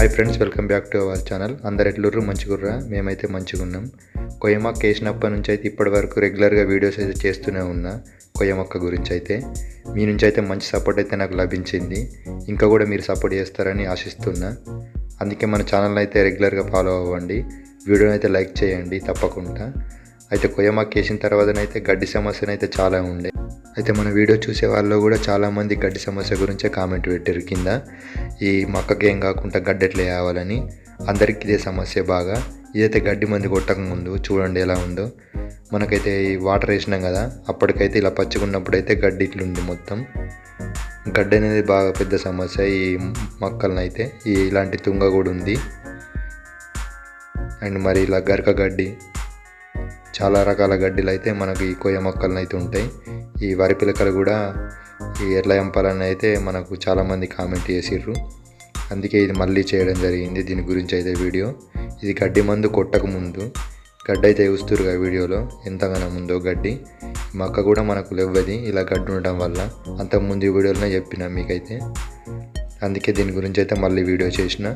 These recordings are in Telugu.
Hi friends welcome back to our channel అందరు ఎట్లుర్రు? మంచిగుర్రా? మేమైతే మంచిగా ఉన్నాం కొయ్యమక్క వేసినప్పటి నుంచి అయితే ఇప్పటి వరకు రెగ్యులర్గా వీడియోస్ అయితే చేస్తూనే ఉన్నా కొయ్యమక్క గురించి అయితే మీ నుంచి అయితే మంచి సపోర్ట్ అయితే నాకు లభించింది. ఇంకా కూడా మీరు సపోర్ట్ చేస్తారని ఆశిస్తున్నా. అందుకే మన ఛానల్ అయితే రెగ్యులర్గా ఫాలో అవ్వండి. వీడియోని అయితే లైక్ చేయండి తప్పకుండా. అయితే కొయ్య వేసిన తర్వాతనైతే గడ్డి సమస్యనైతే చాలా ఉండే. అయితే మన వీడియో చూసే వాళ్ళు కూడా చాలామంది గడ్డి సమస్య గురించే కామెంట్ పెట్టారు కింద. ఈ మొక్కకి ఏం కాకుండా గడ్డి ఎట్లా వేయాలని అందరికీ ఇదే సమస్య బాగా. ఇదైతే గడ్డి మంది కొట్టకముందు చూడండి ఎలా ఉందో. మనకైతే ఈ వాటర్ వేసినాం కదా అప్పటికైతే ఇలా పచ్చుకున్నప్పుడైతే గడ్డి ఇట్లుంది మొత్తం. గడ్డి అనేది బాగా పెద్ద సమస్య ఈ మొక్కలను అయితే ఈ ఇలాంటి తుంగ కూడా ఉంది. అండ్ మరి ఇలా గరక గడ్డి చాలా రకాల గడ్డిలు అయితే మనకు ఈ కొయ్య మొక్కలను అయితే ఉంటాయి. ఈ వరి పిలకలు కూడా ఈ ఎట్లా ఎంపాలని అయితే మనకు చాలామంది కామెంట్ చేసిర్రు. అందుకే ఇది మళ్ళీ చేయడం జరిగింది దీని గురించి అయితే వీడియో. ఇది గడ్డి మందు కొట్టక ముందు గడ్డి అయితే చూస్తురుగా వీడియోలో ఎంతగానో ఉందో గడ్డి. మొక్క కూడా మనకు లేవది ఇలా గడ్డి ఉండటం వల్ల. అంతకుముందు ఈ వీడియోలోనే చెప్పిన మీకైతే. అందుకే దీని గురించి అయితే మళ్ళీ వీడియో చేసిన.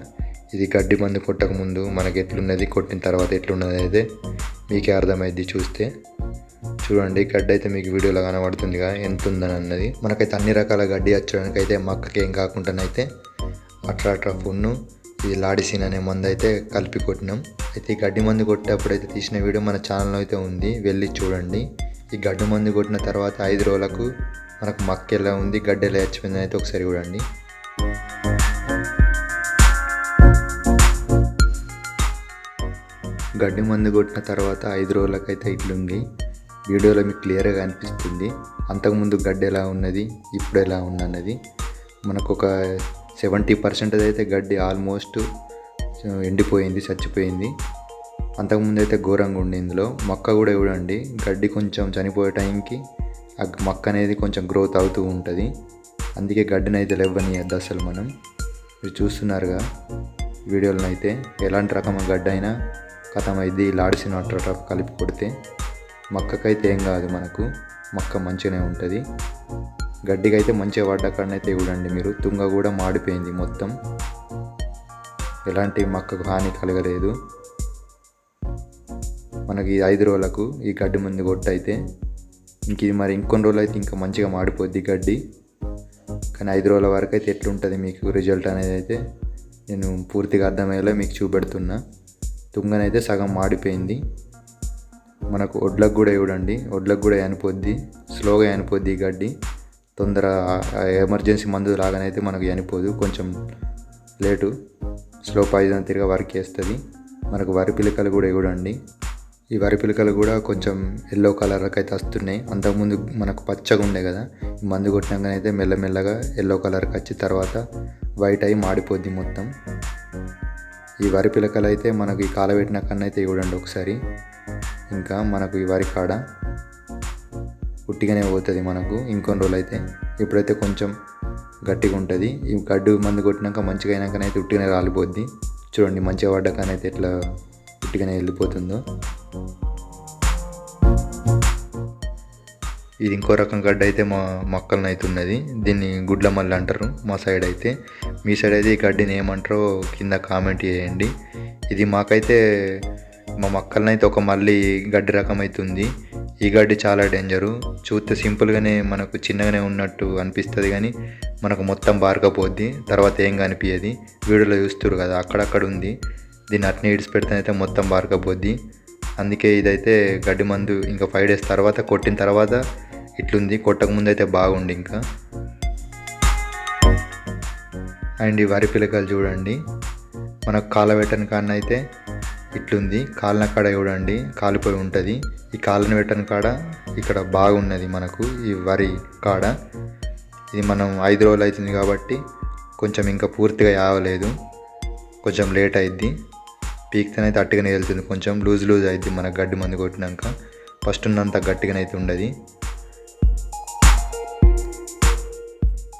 ఇది గడ్డి మందు కొట్టక ముందు మనకి ఎట్లున్నది కొట్టిన తర్వాత ఎట్లున్నది అయితే మీకే అర్థమైద్ది చూస్తే. చూడండి గడ్డి అయితే మీకు వీడియోలో కనబడుతుందిగా. ఎంత ఉందని అన్నది మనకైతే అన్ని రకాల గడ్డి వచ్చడానికి అయితే మక్కకి ఏం కాకుండానైతే అట్రా అట్రా ఫున్ను ఇది లాడిసిన్ అనే మందు అయితే కలిపి కొట్టినాం. అయితే ఈ గడ్డి మందు కొట్టేటప్పుడు అయితే తీసిన వీడియో మన ఛానల్లో అయితే ఉంది. వెళ్ళి చూడండి. ఈ గడ్డి మందు కొట్టిన తర్వాత ఐదు రోజులకు మనకు మక్క ఎలా ఉంది గడ్డి ఎలా చచ్చిపోయింది అయితే ఒకసారి చూడండి. గడ్డి మందు కొట్టిన తర్వాత ఐదు రోజులకైతే ఇట్లుంది వీడియోలో మీకు క్లియర్గా అనిపిస్తుంది. అంతకుముందు గడ్డి ఎలా ఉన్నది ఇప్పుడు ఎలా ఉన్నది మనకు ఒక సెవెంటీ పర్సెంట్ అయితే గడ్డి ఆల్మోస్ట్ ఎండిపోయింది చచ్చిపోయింది. అంతకుముందు అయితే ఘోరంగా ఉండి ఇందులో. మొక్క కూడా చూడండి గడ్డి కొంచెం చనిపోయే టైంకి ఆ మొక్క అనేది కొంచెం గ్రోత్ అవుతూ ఉంటుంది. అందుకే గడ్డిని అయితే లేవనియద్దు అసలు మనం. మీరు చూస్తున్నారుగా వీడియోలను అయితే ఎలాంటి రకమైన గడ్డ అయినా కథం అయింది లాడిసిన కలిపి కొడితే మక్కకైతే ఏం కాదు మనకు. మక్క మంచిగానే ఉంటుంది. గడ్డికైతే అయితే మంచిగా పడ్డకాడనైతే చూడండి మీరు. తుంగ కూడా మాడిపోయింది మొత్తం. ఎలాంటి మక్కకు హాని కలగలేదు. మనకి ఐదు రోజులకు ఈ గడ్డి మంది కొట్టయితే ఇంక ఇది మరి ఇంకొన్ని రోజులు అయితే ఇంకా మంచిగా మాడిపోద్ది గడ్డి. కానీ ఐదు రోజుల వరకు అయితే ఎట్లుంటుంది మీకు రిజల్ట్ అనేది అయితే నేను పూర్తిగా అర్థమయ్యేలా మీకు చూపెడుతున్నా. తుంగనైతే సగం మాడిపోయింది. మనకు ఒడ్లకు కూడా చూడండి. ఒడ్లకు కూడా చనిపోద్ది స్లోగా చనిపోద్ది గడ్డి. తొందర ఎమర్జెన్సీ మందు లాగానైతే మనకు చనిపోదు కొంచెం లేటు. స్లో పాయిజన్ తిరిగి వర్క్ చేస్తుంది మనకు వరి పిలకలు కూడా చూడండి. ఈ వరి పిలకలు కూడా కొంచెం ఎల్లో కలర్కి అయితే వస్తున్నాయి. అంతకుముందు మనకు పచ్చగా ఉండే కదా. ఈ మందు కొట్టినాకనైతే మెల్లమెల్లగా ఎల్లో కలర్కి వచ్చి తర్వాత వైట్ అయి మాడిపోద్ది మొత్తం. ఈ వరి పిలకలు అయితే మనకు ఈ కాలబెట్టిన కన్నా అయితే చూడండి ఒకసారి. ఇంకా మనకు ఈ వరి కాడ పుట్టిగానే పోతుంది మనకు ఇంకొన్ని రోజులు అయితే ఇప్పుడైతే కొంచెం గట్టిగా ఉంటుంది. ఈ గడ్డు మందు కొట్టినాక మంచిగా అయినాకనైతే ఉట్టిగానే రాలిపోద్ది. చూడండి మంచిగా పడ్డాకనైతే ఎట్లా ఉట్టిగానే వెళ్ళిపోతుందో. ఇది ఇంకో రకం గడ్డ అయితే మా మొక్కలను అయితే ఉన్నది. దీన్ని గుడ్ల మల్లి అంటారు మా సైడ్ అయితే. మీ సైడ్ అయితే ఈ గడ్డిని ఏమంటారో కింద కామెంట్ చేయండి. ఇది మాకైతే మా మొక్కలను అయితే ఒక మళ్ళీ గడ్డి రకం అవుతుంది ఈ గడ్డి చాలా డేంజరు. చూస్తే సింపుల్గానే మనకు చిన్నగానే ఉన్నట్టు అనిపిస్తుంది కానీ మనకు మొత్తం బారకపోద్ది తర్వాత ఏం కనిపించదు వీడియోలో చూస్తారు కదా అక్కడక్కడ ఉంది. దీన్ని అట్నే ఇడిచి అయితే మొత్తం బారకపోద్ది. అందుకే ఇదైతే గడ్డి మందు ఇంకా ఫైవ్ డేస్ తర్వాత కొట్టిన తర్వాత ఇట్లుంది కొట్టక ముందు అయితే బాగుండి ఇంకా. అండ్ ఈ వరి పిలకలు చూడండి మనకు కాలబెట్టని కాడ అయితే ఇట్లుంది. కాలిన కాడ చూడండి కాలిపోయి ఉంటుంది. ఈ కాలిన పెట్టని కాడ ఇక్కడ బాగున్నది మనకు ఈ వరి కాడ. ఇది మనం ఐదు రోజులు అవుతుంది కాబట్టి కొంచెం ఇంకా పూర్తిగా యావలేదు. కొంచెం లేట్ అయిద్ది. పీక్తనైతే అట్టుగానే వెళ్తుంది కొంచెం. లూజ్ లూజ్ అయిద్ది మన గడ్డి మందు కొట్టినాక. ఫస్ట్ ఉన్నంత గట్టిగానైతే ఉండదు.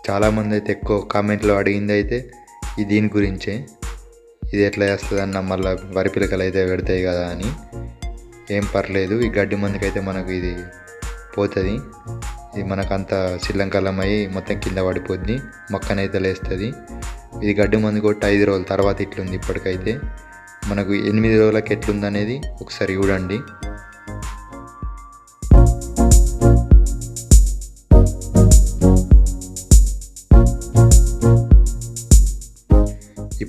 చాలామంది అయితే ఎక్కువ కామెంట్లో అడిగింది అయితే ఈ దీని గురించే. ఇది ఎట్లా చేస్తుంది అన్న మళ్ళీ వరి పిలకలు అయితే పెడతాయి కదా అని. ఏం పర్లేదు ఈ గడ్డి మందుకైతే మనకు ఇది పోతుంది. ఇది మనకంత చిల్లంకలం అయ్యి మొత్తం కింద పడిపోద్ది మొక్కనైతే లేస్తుంది. ఇది గడ్డి మందు కొట్టి ఐదు రోజుల తర్వాత ఇట్లుంది ఇప్పటికైతే. మనకు ఎనిమిది రోజులకి ఎట్లుంది అనేది ఒకసారి చూడండి.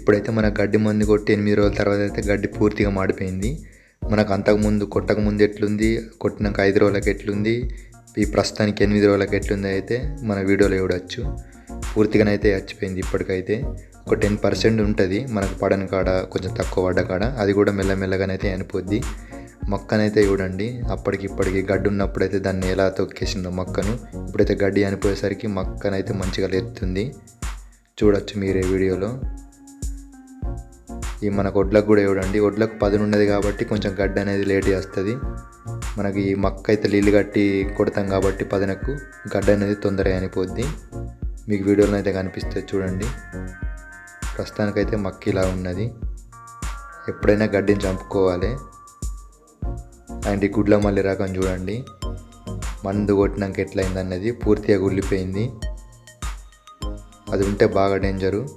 ఇప్పుడైతే మన గడ్డి మందు కొట్టి ఎనిమిది రోజుల తర్వాత అయితే గడ్డి పూర్తిగా మాడిపోయింది. మనకు అంతకుముందు కొట్టక ముందు ఎట్లుంది? కొట్టినాక ఐదు రోజులకి ఎట్లుంది? ఈ ప్రస్తుతానికి ఎనిమిది రోజులకి ఎట్లుంది అయితే మన వీడియోలో చూడవచ్చు పూర్తిగానైతే చచ్చిపోయింది ఇప్పటికైతే. ఒక టెన్ పర్సెంట్ ఉంటుంది. మనకు పడని కాడ కొంచెం తక్కువ పడ్డ కాడ. అది కూడా మెల్లమెల్లగానైతే చనిపోద్ది మొక్కనైతే చూడండి. అప్పటికి ఇప్పటికి గడ్డి ఉన్నప్పుడైతే దాన్ని ఎలా తొక్కేసిందో మొక్కను. ఇప్పుడైతే గడ్డి అనిపోయేసరికి మొక్కనైతే మంచిగా లేస్తుంది చూడొచ్చు మీరే వీడియోలో. ఈ మనకు వడ్లకు కూడా చూడండి వడ్లకు పదును ఉన్నది కాబట్టి కొంచెం గడ్డ అనేది లేట్ చేస్తుంది. మనకి ఈ మక్క అయితే నీళ్ళు కట్టి కొడతాం కాబట్టి పదనకు గడ్డ అనేది తొందరగా అనిపోద్ది మీకు వీడియోలో అయితే కనిపిస్తుంది చూడండి. ప్రస్తుతానికైతే మక్క ఇలా ఉన్నది. ఎప్పుడైనా గడ్డిని చంపుకోవాలి. అండ్ ఈ గుడ్ల మల్లి రకం చూడండి. మందు కొట్టినాక ఎట్లయింది అన్నది పూర్తిగా గుళ్ళిపోయింది. అది ఉంటే బాగా డేంజరు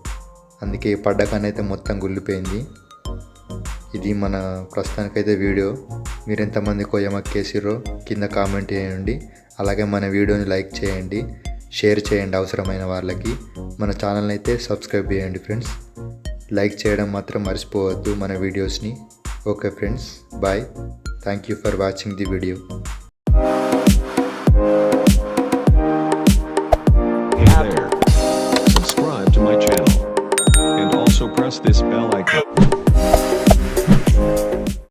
అందుకే పడ్డకనైతే మొత్తం గుల్లిపోయింది ఇది మన ప్రస్తుతానికైతే వీడియో. మీరు ఎంతమంది కొయ్యమక్కేసిరో కింద కామెంట్ చేయండి. అలాగే మన వీడియోని లైక్ చేయండి. షేర్ చేయండి అవసరమైన వాళ్ళకి. మన ఛానల్ని అయితే సబ్స్క్రైబ్ చేయండి ఫ్రెండ్స్. లైక్ చేయడం మాత్రం మర్చిపోవద్దు మన వీడియోస్ని. Okay friends bye. Thank you for watching the video. so press this bell icon.